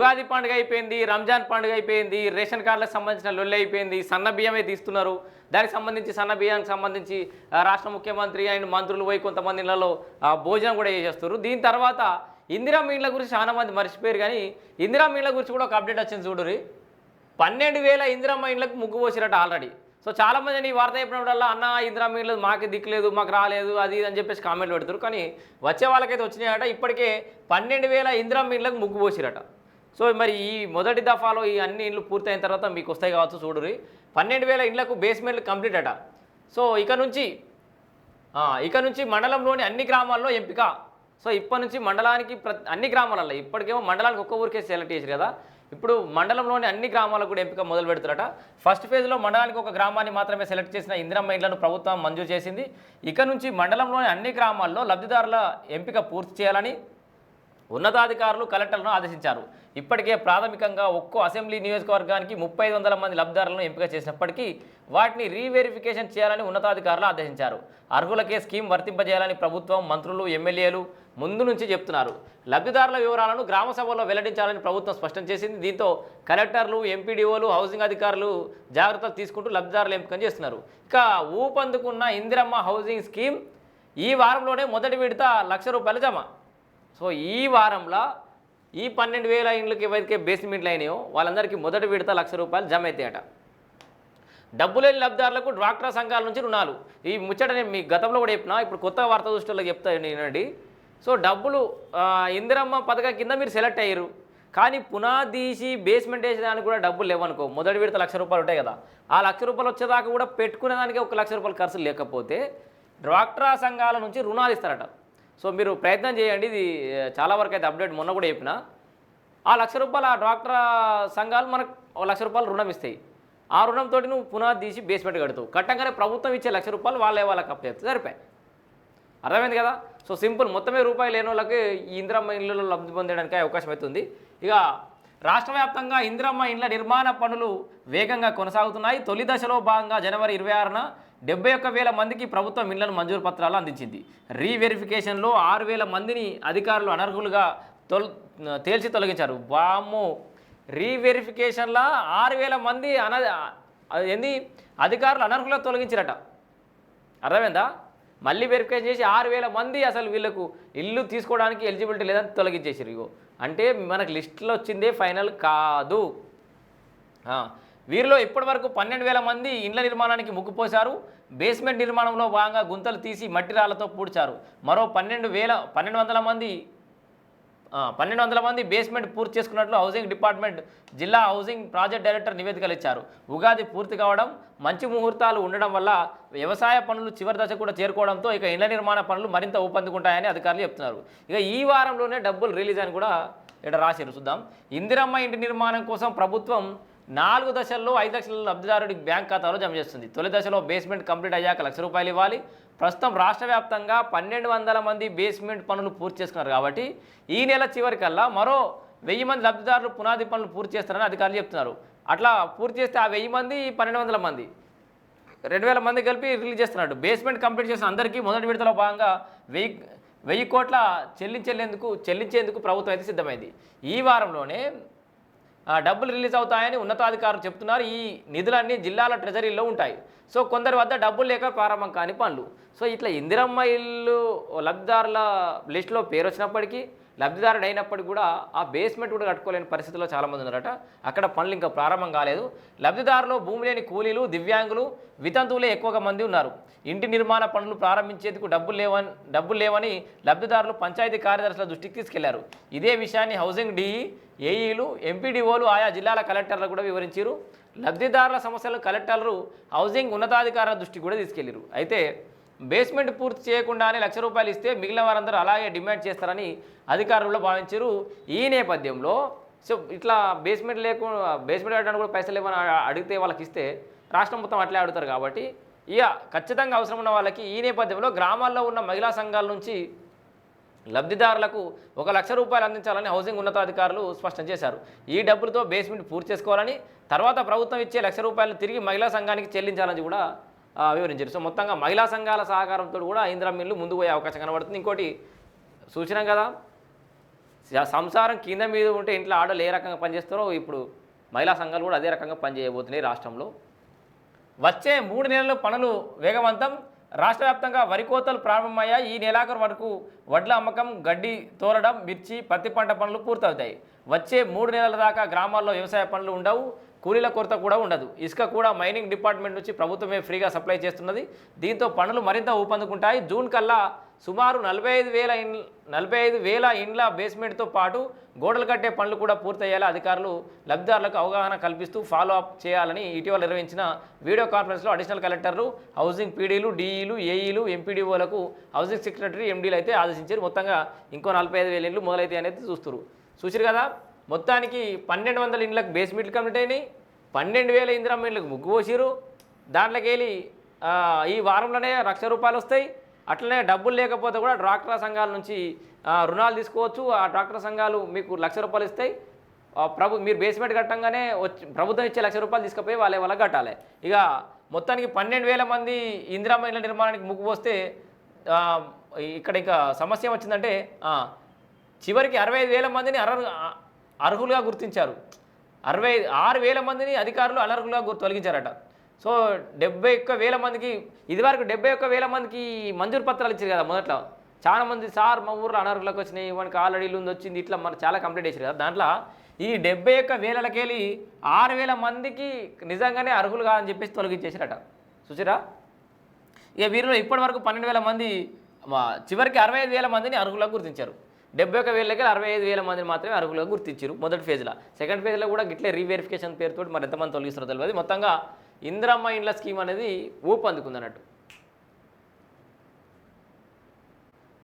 ఉగాది పండుగ అయిపోయింది రంజాన్ పండుగ అయిపోయింది రేషన్ కార్డులకు సంబంధించిన లొల్లి అయిపోయింది సన్న బియ్యమే తీస్తున్నారు. దానికి సంబంధించి సన్న బియ్యానికి సంబంధించి రాష్ట్ర ముఖ్యమంత్రి అండ్ మంత్రులు పోయి కొంతమంది ఇళ్ళలో భోజనం కూడా చేసేస్తారు దీని తర్వాత ఇందిరా మీళ్ళ గురించి చాలా మంది మర్చిపోయారు కానీ ఇందిరా మీళ్ళ గురించి కూడా ఒక అప్డేట్ వచ్చింది చూడురి పన్నెండు వేల ఇందిరా మైండ్లకు ముగ్గు పోసిరట ఆల్రెడీ. సో చాలా మంది ఈ వార్త చెప్పినప్పుడల్లా అన్న ఇందిరా ఇండ్లు మాకు దిక్కులేదు మాకు రాలేదు అది అని చెప్పేసి కామెంట్లు పెడతారు కానీ వచ్చే వాళ్ళకైతే వచ్చినాయట ఇప్పటికే పన్నెండు వేల ఇందిరా మీళ్ళకు ముగ్గు పోసిరట. సో మరి ఈ మొదటి దఫాలో ఈ అన్ని ఇండ్లు పూర్తయిన తర్వాత మీకు వస్తాయి కావచ్చు చూడురి పన్నెండు వేల ఇండ్లకు బేస్మెంట్లు కంప్లీట్ అట. సో ఇక నుంచి ఇక నుంచి మండలంలోని అన్ని గ్రామాల్లో ఎంపిక. సో ఇప్పటి నుంచి మండలానికి అన్ని గ్రామాలలో ఇప్పటికేమో మండలానికి ఒక్క ఊరికే సెలెక్ట్ చేసి కదా. ఇప్పుడు మండలంలోని అన్ని గ్రామాలకు కూడా ఎంపిక మొదలు పెడుతారట. ఫస్ట్ ఫేజ్లో మండలానికి ఒక గ్రామాన్ని మాత్రమే సెలెక్ట్ చేసిన ఇందిరమ్మ ఇండ్లను ప్రభుత్వం మంజూరు చేసింది. ఇక నుంచి మండలంలోని అన్ని గ్రామాల్లో లబ్ధిదారుల ఎంపిక పూర్తి చేయాలని ఉన్నతాధికారులు కలెక్టర్లను ఆదేశించారు. ఇప్పటికే ప్రాథమికంగా ఒక్కో అసెంబ్లీ నియోజకవర్గానికి ముప్పై వందల మంది లబ్ధిదారులను ఎంపిక చేసినప్పటికీ వాటిని రీవెరిఫికేషన్ చేయాలని ఉన్నతాధికారులు ఆదేశించారు. అర్హులకే స్కీమ్ వర్తింపజేయాలని ప్రభుత్వం మంత్రులు ఎమ్మెల్యేలు ముందు నుంచి చెప్తున్నారు. లబ్ధిదారుల వివరాలను గ్రామ సభల్లో వెల్లడించాలని ప్రభుత్వం స్పష్టం చేసింది. దీంతో కలెక్టర్లు ఎంపీడీఓలు హౌసింగ్ అధికారులు జాగ్రత్తలు తీసుకుంటూ లబ్ధిదారుల ఎంపిక చేస్తున్నారు. ఇక ఊపందుకున్న ఇందిరమ్మ హౌసింగ్ స్కీమ్ ఈ వారంలోనే మొదటి విడత లక్ష రూపాయలు జమ. సో ఈ వారంలో ఈ పన్నెండు వేల ఇండ్లకి ఎవరికే బేస్మెంట్లు అయినాయో వాళ్ళందరికీ మొదటి విడత లక్ష రూపాయలు జమ అవుతాయట డబ్బులేని లబ్ధారులకు డ్వాక్రా సంఘాల నుంచి రుణాలు. ఈ ముచ్చట నేను మీ గతంలో కూడా చెప్పిన ఇప్పుడు కొత్త వార్త దృష్టిలో చెప్తా నేనండి. సో డబ్బులు ఇందిరమ్మ పథకం కింద మీరు సెలెక్ట్ అయ్యారు. కానీ పునాదీసి బేస్మెంట్ వేసేదానికి కూడా డబ్బులు లేవనుకో మొదటి విడత లక్ష రూపాయలు ఉంటాయి కదా. ఆ లక్ష రూపాయలు వచ్చేదాకా కూడా పెట్టుకునేదానికి ఒక లక్ష రూపాయలు ఖర్చు లేకపోతే డ్వాక్రా సంఘాల నుంచి రుణాలు ఇస్తారట. సో మీరు ప్రయత్నం చేయండి. ఇది చాలా వరకు అయితే అప్డేట్ మొన్న కూడా చెప్పిన. ఆ లక్ష రూపాయలు ఆ డాక్టర్ సంఘాలు మనకు ఒక లక్ష రూపాయలు రుణం ఇస్తాయి. ఆ రుణంతో నువ్వు పునాది తీసి బేస్మెంట్ కడుతావు. కట్టంగానే ప్రభుత్వం ఇచ్చే లక్ష రూపాయలు వాళ్ళే వాళ్ళకి అప్పు సరిపోయి అర్థమైంది కదా? సో సింపుల్ మొత్తమే రూపాయలు లేని వాళ్ళకి ఈ ఇందిరమ్మ ఇళ్ళలో లబ్ధి పొందడానికి అవకాశం అవుతుంది. ఇక రాష్ట్ర వ్యాప్తంగా ఇందిరమ్మ ఇండ్ల నిర్మాణ పనులు వేగంగా కొనసాగుతున్నాయి. తొలి దశలో భాగంగా జనవరి ఇరవై ఆరున డెబ్బై ఒక్క వేల మందికి ప్రభుత్వం ఇళ్ళను మంజూరు పత్రాలు అందించింది. రీవెరిఫికేషన్లో ఆరు వేల మందిని అధికారులు అనర్హులుగా తొల తేల్చి తొలగించారు. వామ్మో! రీవెరిఫికేషన్లో ఆరు వేల మంది అన అది ఏంది? అధికారులు అనర్హులుగా తొలగించారట. అర్థమైందా? మళ్ళీ వెరిఫికేషన్ చేసి ఆరు వేల మంది అసలు వీళ్ళకు ఇల్లు తీసుకోవడానికి ఎలిజిబిలిటీ లేదని తొలగించేసారు ఇగో. అంటే మనకు లిస్టులో వచ్చిందే ఫైనల్ కాదు. వీరిలో ఇప్పటివరకు పన్నెండు వేల మంది ఇండ్ల నిర్మాణానికి ముగ్గుపోశారు బేస్మెంట్ నిర్మాణంలో భాగంగా గుంతలు తీసి మట్టి రాళ్ళతో పూడ్చారు. మరో పన్నెండు వేల పన్నెండు వందల మంది పన్నెండు వందల మంది బేస్మెంట్ పూర్తి చేసుకున్నట్లు హౌసింగ్ డిపార్ట్మెంట్ జిల్లా హౌసింగ్ ప్రాజెక్ట్ డైరెక్టర్ నివేదికలు ఇచ్చారు. ఉగాది పూర్తి కావడం మంచి ముహూర్తాలు ఉండడం వల్ల వ్యవసాయ పనులు చివరి దశ కూడా చేరుకోవడంతో ఇక ఇళ్ళ నిర్మాణ పనులు మరింత ఊపందుకుంటాయని అధికారులు చెప్తున్నారు. ఇక ఈ వారంలోనే డబ్బులు రిలీజ్ అని కూడా ఇక్కడ రాశారు చూద్దాం. ఇందిరమ్మ ఇంటి నిర్మాణం కోసం ప్రభుత్వం నాలుగు దశల్లో ఐదు లక్షల లబ్ధిదారుడికి బ్యాంక్ ఖాతాలో జమ చేస్తుంది. తొలి దశలో బేస్మెంట్ కంప్లీట్ అయ్యాక లక్ష రూపాయలు ఇవ్వాలి. ప్రస్తుతం రాష్ట్ర వ్యాప్తంగా పన్నెండు వందల మంది బేస్మెంట్ పనులు పూర్తి చేసుకున్నారు కాబట్టి ఈ నెల చివరికల్లా మరో వెయ్యి మంది లబ్ధిదారులు పునాది పనులు పూర్తి చేస్తారని అధికారులు చెప్తున్నారు. అట్లా పూర్తి చేస్తే ఆ వెయ్యి మంది పన్నెండు వందల మంది రెండు వేల మంది కలిపి రిలీజ్ చేస్తున్నాడు బేస్మెంట్ కంప్లీట్ చేసిన అందరికీ మొదటి విడతలో భాగంగా వెయ్యి వెయ్యి కోట్ల చెల్లించేందుకు చెల్లించేందుకు ప్రభుత్వం అయితే సిద్ధమైంది. ఈ వారంలోనే డబ్బులు రిలీజ్ అవుతాయని ఉన్నతాధికారులు చెప్తున్నారు ఈ నిధులన్నీ జిల్లాల ట్రెజరీలో ఉంటాయి. సో కొందరి వద్ద డబ్బులు లేక ప్రారంభం కాని పనులు. సో ఇట్లా ఇందిరమ్మ ఇల్లు లబ్ధిదారుల లిస్టులో పేరు వచ్చినప్పటికీ లబ్ధిదారుడు అయినప్పటికీ కూడా ఆ బేస్మెంట్ కూడా కట్టుకోలేని పరిస్థితిలో చాలామంది ఉన్నారట. అక్కడ పనులు ఇంకా ప్రారంభం కాలేదు. లబ్ధిదారులు భూమి లేని కూలీలు దివ్యాంగులు వితంతువులే ఎక్కువగా మంది ఉన్నారు. ఇంటి నిర్మాణ పనులు ప్రారంభించేందుకు డబ్బులు లేవని డబ్బులు లేవని లబ్ధిదారులు పంచాయతీ కార్యదర్శుల దృష్టికి తీసుకెళ్ళారు. ఇదే విషయాన్ని హౌసింగ్ డిఈ ఏఈలు ఎంపీడీఓలు ఆయా జిల్లాల కలెక్టర్లు కూడా వివరించారు లబ్ధిదారుల సమస్యలను కలెక్టర్లు హౌసింగ్ ఉన్నతాధికారుల దృష్టికి కూడా తీసుకెళ్ళారు అయితే బేస్మెంట్ పూర్తి చేయకుండానే లక్ష రూపాయలు ఇస్తే మిగిలిన వారందరూ అలాగే డిమాండ్ చేస్తారని అధికారులు భావించారు ఈ నేపథ్యంలో సో ఇట్లా బేస్మెంట్ లేకుండా బేస్మెంట్ కట్టడానికి కూడా పైసలు ఇవ్వని అడిగితే వాళ్ళకి ఇస్తే రాష్ట్రం మొత్తం అట్లే అడుగుతారు కాబట్టి ఇక ఖచ్చితంగా అవసరం ఉన్న వాళ్ళకి ఈ నేపథ్యంలో గ్రామాల్లో ఉన్న మహిళా సంఘాల నుంచి లబ్ధిదారులకు ఒక లక్ష రూపాయలు అందించాలని హౌసింగ్ ఉన్నతాధికారులు స్పష్టం చేశారు. ఈ డబ్బులతో బేస్మెంట్ పూర్తి చేసుకోవాలని తర్వాత ప్రభుత్వం ఇచ్చే లక్ష రూపాయలు తిరిగి మహిళా సంఘానికి చెల్లించాలని కూడా వివరించారు. సో మొత్తంగా మహిళా సంఘాల సహకారంతో కూడా ఇందిరా మిల్లు ముందుకు పోయే అవకాశం కనబడుతుంది. ఇంకోటి సూచన కదా సంసారం కింద మీద ఉంటే ఇంట్లో ఆడలు ఏ రకంగా పనిచేస్తారో ఇప్పుడు మహిళా సంఘాలు కూడా అదే రకంగా పనిచేయబోతున్నాయి రాష్ట్రంలో. వచ్చే మూడు నెలల పనులు వేగవంతం రాష్ట్ర వ్యాప్తంగా వరి కోతలు ప్రారంభమయ్యాయి ఈ నెలాఖరు వరకు వడ్ల అమ్మకం గడ్డి తోరడం మిర్చి పత్తి పంట పనులు పూర్తవుతాయి. వచ్చే మూడు నెలల దాకా గ్రామాల్లో వ్యవసాయ పనులు ఉండవు. కూలీల కొరత కూడా ఉండదు. ఇసుక కూడా మైనింగ్ డిపార్ట్మెంట్ నుంచి ప్రభుత్వమే ఫ్రీగా సప్లై చేస్తున్నది. దీంతో పనులు మరింత ఊపందుకుంటాయి. జూన్ కల్లా సుమారు నలభై ఐదు వేల ఇన్ నలభై ఐదు వేల ఇండ్ల బేస్మెంట్తో పాటు గోడలు కట్టే పనులు కూడా పూర్తయ్యేలా అధికారులు లబ్ధిదారులకు అవగాహన కల్పిస్తూ ఫాలో అప్ చేయాలని ఇటీవల నిర్వహించిన వీడియో కాన్ఫరెన్స్లో అడిషనల్ కలెక్టర్లు హౌసింగ్ పీడీలు డీఈలు ఏఈలు ఎంపీడీఓలకు హౌసింగ్ సెక్రటరీ ఎండీలు అయితే ఆదేశించారు. మొత్తంగా ఇంకో నలభై ఐదు వేల ఇండ్లు మొదలైతే అనేది చూస్తారు చూసారు కదా? మొత్తానికి పన్నెండు వందల ఇండ్లకు బేస్మెంట్లు కంప్లీట్ అయినాయి. పన్నెండు వేల ఇందిరా ఇండ్లకు ముగ్గు పోసిరు దాంట్లోకి వెళ్ళి ఈ వారంలోనే లక్ష రూపాయలు వస్తాయి. అట్లనే డబ్బులు లేకపోతే కూడా డ్వాక్రా సంఘాల నుంచి రుణాలు తీసుకోవచ్చు. ఆ డ్వాక్రా సంఘాలు మీకు లక్ష రూపాయలు ఇస్తాయి. ప్రభు మీరు బేస్మెంట్ కట్టంగానే వచ్చి ప్రభుత్వం ఇచ్చే లక్ష రూపాయలు తీసుకుపోయి వాళ్ళ వాళ్ళ కట్టాలి. ఇక మొత్తానికి పన్నెండు వేల మంది ఇందిరామ ఇళ్ళ నిర్మాణానికి ముగ్గు పోస్తే ఇక్కడ ఇక సమస్య వచ్చిందంటే చివరికి అరవై వేల మందిని అర్హు అర్హులుగా గుర్తించారు. అరవై ఆరు వేల మందిని అధికారులు అనర్హులుగా గుర్తు తొలగించారట. సో డెబ్బై ఒక్క వేల మందికి ఇదివరకు డెబ్బై ఒక్క వేల మందికి మంజూరు పత్రాలు ఇచ్చారు కదా మొదట్లో. చాలా మంది సార్ మా ఊర్లో అనర్హులకు వచ్చినాయి మనకి ఆల్రెడీ ఇల్లు వచ్చింది ఇట్లా మనం చాలా కంప్లీట్ చేశారు కదా. దాంట్లో ఈ డెబ్బై ఒక్క వేలకెళ్ళి ఆరు వేల మందికి నిజంగానే అర్హులుగా అని చెప్పేసి తొలగించేసారట చూసారా? ఇక వీరిలో ఇప్పటి వరకు పన్నెండు వేల మంది చివరికి అరవై ఐదు వేల మందిని అర్హులకు గుర్తించారు. డెబ్బై ఒక వేలకి అరవై ఐదు వేల మందిని మాత్రమే అర్హులుగా గుర్తించారు మొదటి ఫేజ్లో సెకండ్ ఫేజ్లో కూడా గిట్లే రీవెరిఫికేషన్ పేరుతో మరి ఎంతమంది తొలగిస్తారో తెలియదు మొత్తంగా ఇందిరమ్మ ఇండ్ల స్కీమ్ అనేది ఊపు అందుకుంది అన్నట్టు